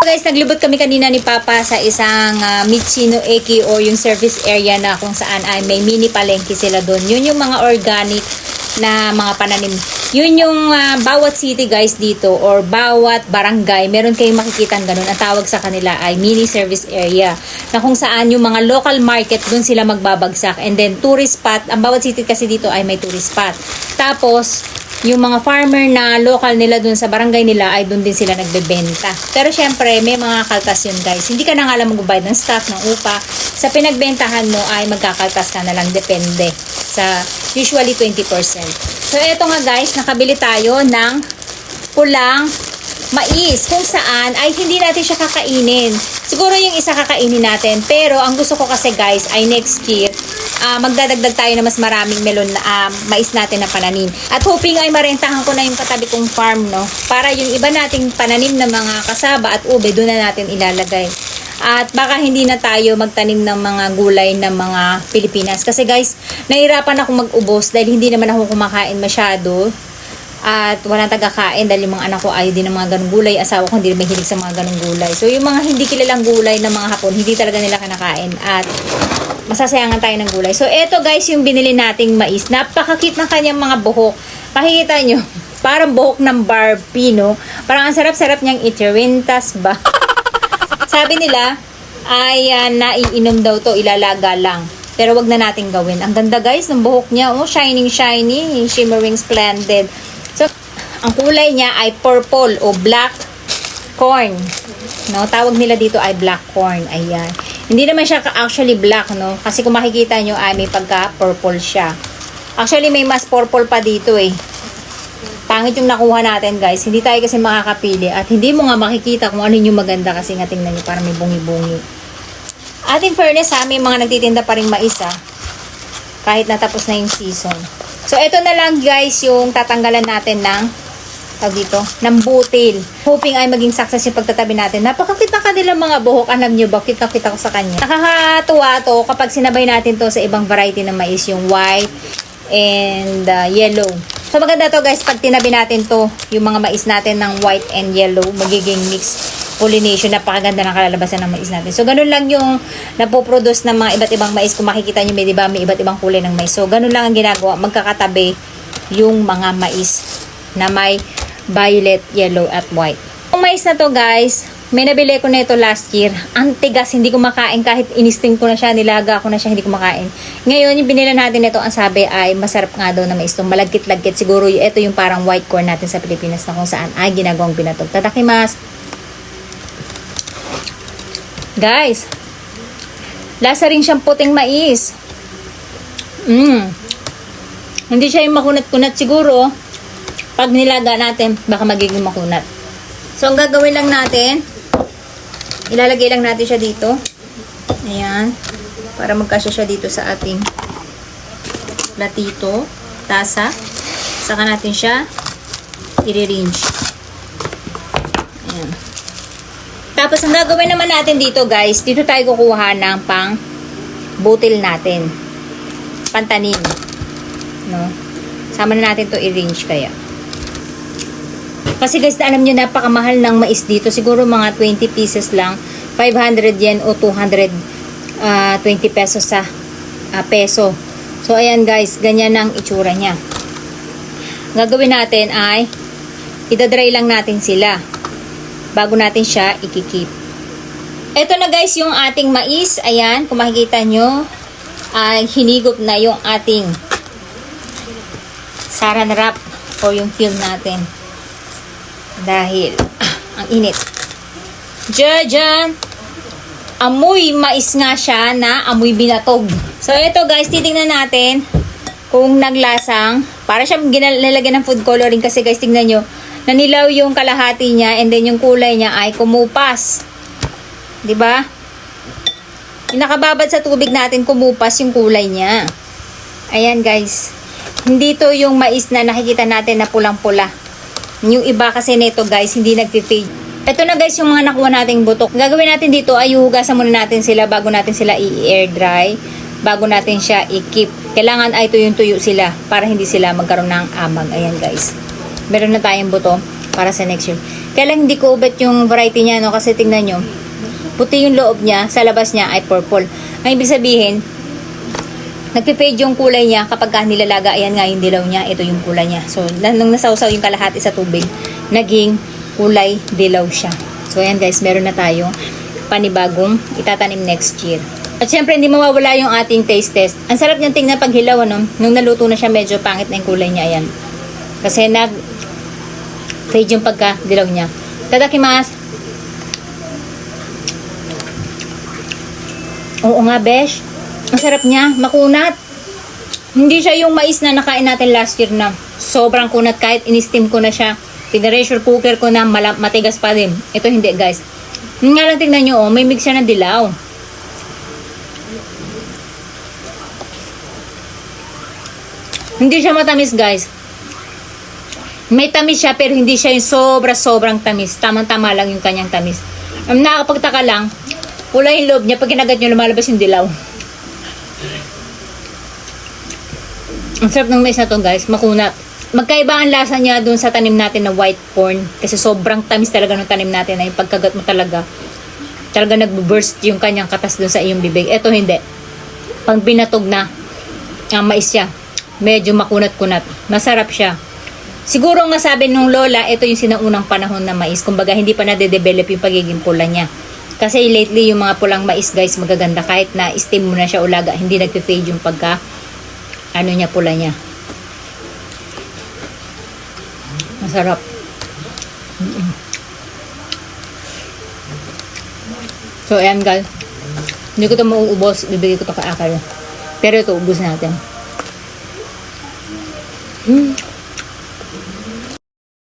Guys, naglibot kami kanina ni Papa sa isang ah, Michino Eki o yung service area na kung saan ay may mini palengke sila doon. Yun yung mga organic na mga pananim. Yun yung ah, bawat city guys dito or bawat barangay, meron kayong makikita ganun. Ang tawag sa kanila ay mini service area na kung saan yung mga local market doon sila magbabagsak. And then tourist spot, ang bawat city kasi dito ay may tourist spot. Tapos, yung mga farmer na local nila dun sa barangay nila ay dun din sila nagbebenta. Pero syempre, may mga kaltas yun guys. Hindi ka na nga lang magbabayad ng stock, ng upa. Sa pinagbentahan mo ay magkakaltas ka na lang. Depende. Sa usually 20%. So eto nga guys, nakabili tayo ng pulang mais kung saan ay hindi natin siya kakainin. Siguro yung isa kakainin natin. Pero ang gusto ko kasi guys ay next year ah, magdadagdag tayo na mas maraming melon na ah, mais natin na pananim. At hoping ay marentahan ko na yung katabi kong farm, no? Para yung iba nating pananim na mga kasaba at ube, doon na natin ilalagay. At baka hindi na tayo magtanim ng mga gulay ng mga Pilipinas. Kasi guys, nahirapan ako mag-ubos dahil hindi naman ako kumakain masyado. At walang tagakain dahil yung mga anak ko ayaw din ng mga ganong gulay. Asawa ko hindi mahilig sa mga ganong gulay. So yung mga hindi kilalang gulay ng mga hapon, hindi talaga nila kinakain. At masasayangan tayo ng gulay. So, eto guys, yung binili nating mais. Napakakit ng kanyang mga buhok. Pakikita nyo, parang buhok ng Barbie, no? Parang ang sarap-sarap niyang itirintas ba? Sabi nila, ay ah, naiinom daw to, ilalaga lang. Pero wag na natin gawin. Ang ganda guys ng buhok niya. Oh, shining shiny, shimmering splendid. So, ang kulay niya ay purple o black corn. No, tawag nila dito ay black corn. Ayan. Hindi naman siya actually black, no? Kasi kung makikita nyo ay may pagka-purple siya. Actually, may mas purple pa dito eh. Pangit yung nakuha natin, guys. Hindi tayo kasi makakapili. At hindi mo nga makikita kung ano yung maganda kasi nga tingnan nyo, parang may bungi-bungi. At in fairness ha, may mga nagtitinda pa rin mais ha. Kahit natapos na yung season. So, ito na lang guys yung tatanggalan natin ng tawag dito, ng butil. Hoping ay maging success yung pagtatabi natin. Napakakit na kanilang mga buhok. Alam nyo ba, kita-kita ko sa kanya. Nakakatuwa to kapag sinabay natin to sa ibang variety ng mais, yung white and uh, yellow. So maganda to guys, pag tinabi natin to, yung mga mais natin ng white and yellow, magiging mix pollination. Napakaganda ng kalalabasan ng mais natin. So ganun lang yung napoproduce ng mga iba't ibang mais. Kung makikita nyo, may, diba, may iba't ibang kulay ng mais. So ganun lang ang ginagawa, magkakatabi yung mga mais na may violet, yellow, at white. Yung mais na to guys, may nabili ko na ito last year. Ang tigas, hindi ko makain kahit inisting ko na siya, nilaga ko na siya, hindi ko makain. Ngayon, yung binila natin ito, ang sabi ay masarap nga daw na mais itong malagkit-lagkit. Siguro ito yung parang white corn natin sa Pilipinas na kung saan ay ginagawang binatog. Tatakimas! Guys, lasa rin siyang puting mais. Mmm. Hindi siya yung makunat-kunat siguro. Pag nilaga natin, baka magiging makunat. So, ang gagawin lang natin, ilalagay lang natin siya dito. Ayan. Para magkasya siya dito sa ating platito, tasa. Saka natin siya i-range. Ayan. Tapos, ang gagawin naman natin dito, guys, dito tayo kukuha ng pang butil natin. Pantanin. No? Sama na natin to i-range kaya. Kasi guys, alam nyo, napakamahal ng mais dito. Siguro mga 20 pieces lang. 500 yen o 220 pesos sa ah, peso. So, ayan guys, ganyan ang itsura niya. Gagawin natin ay idadry lang natin sila bago natin siya ikikip. Ito na guys yung ating mais. Ayan, kung makikita nyo, ay hinigop na yung ating saran wrap o yung film natin. Dahil, ang init. Jajan! Amoy mais nga siya na amoy binatog. So, ito guys, titingnan natin kung naglasang. Para siyang ginalagyan ng food coloring kasi guys, tingnan nyo. Nanilaw yung kalahati niya and then yung kulay niya ay kumupas. 'Di ba? Yung nakababad sa tubig natin, kumupas yung kulay niya. Ayan guys. Hindi to yung mais na nakikita natin na pulang-pula. Yung iba kasi nito guys, hindi nagpi-fade. Ito na guys yung mga nakuha nating butok. Gagawin natin dito ay hugasan muna natin sila bago natin sila i-air dry. Bago natin siya i-keep. Kailangan ay tuyong-tuyo sila para hindi sila magkaroon ng amag. Ayan guys. Meron na tayong buto para sa next year. Kaya lang hindi ko ubet yung variety niya, no? Kasi tingnan nyo, puti yung loob niya, sa labas niya ay purple. Ang ibig sabihin, nagpe-fade yung kulay niya kapag ka nilalaga, ayan nga yung dilaw niya, ito yung kulay niya. So, nung nasawsaw yung kalahati sa tubig, naging kulay dilaw siya. So, ayan guys, meron na tayong panibagong itatanim next year. At syempre, hindi mawawala yung ating taste test. Ang sarap niyang tingnan pag hilaw, ano? Nung naluto na siya, medyo pangit na yung kulay niya, ayan. Kasi nag fade yung pagka dilaw niya. Tadakimasu! Oo nga, besh. Ang sarap niya, makunat. Hindi siya yung mais na nakain natin last year na sobrang kunat kahit in-steam ko na siya. Pina-pressure cooker ko na matigas pa din. Ito hindi guys. Nga lang tingnan nyo, oh, may mix siya ng dilaw. Hindi siya matamis guys. May tamis siya pero hindi siya yung sobra-sobrang tamis. Tamang-tama lang yung kanyang tamis. Ang nakakapagtaka lang, kulay yung loob niya. Pag kinagat nyo, lumalabas yung dilaw. Ang sarap ng mais na to guys, makunat. Magkaiba ang lasa niya dun sa tanim natin na white corn. Kasi sobrang tamis talaga ng tanim natin na yung pagkagat mo talaga. Talaga nagbo-burst yung kanyang katas dun sa iyong bibig. Ito hindi. Pag binatog na, ang mais siya, medyo makunat-kunat. Masarap siya. Siguro nga sabi nung lola, ito yung sinaunang panahon na mais. Kumbaga, hindi pa nade-develop yung pagiging pula niya. Kasi lately, yung mga pulang mais, guys, magaganda. Kahit na steam mo na siya ulaga, hindi nagpe-fade yung pagka, ano niya, pula niya. Masarap. So, ayan, guys. Hindi ko ito mauubos. Bibigay ko ito kay Akal. Pero ito, ubos natin. Hmm.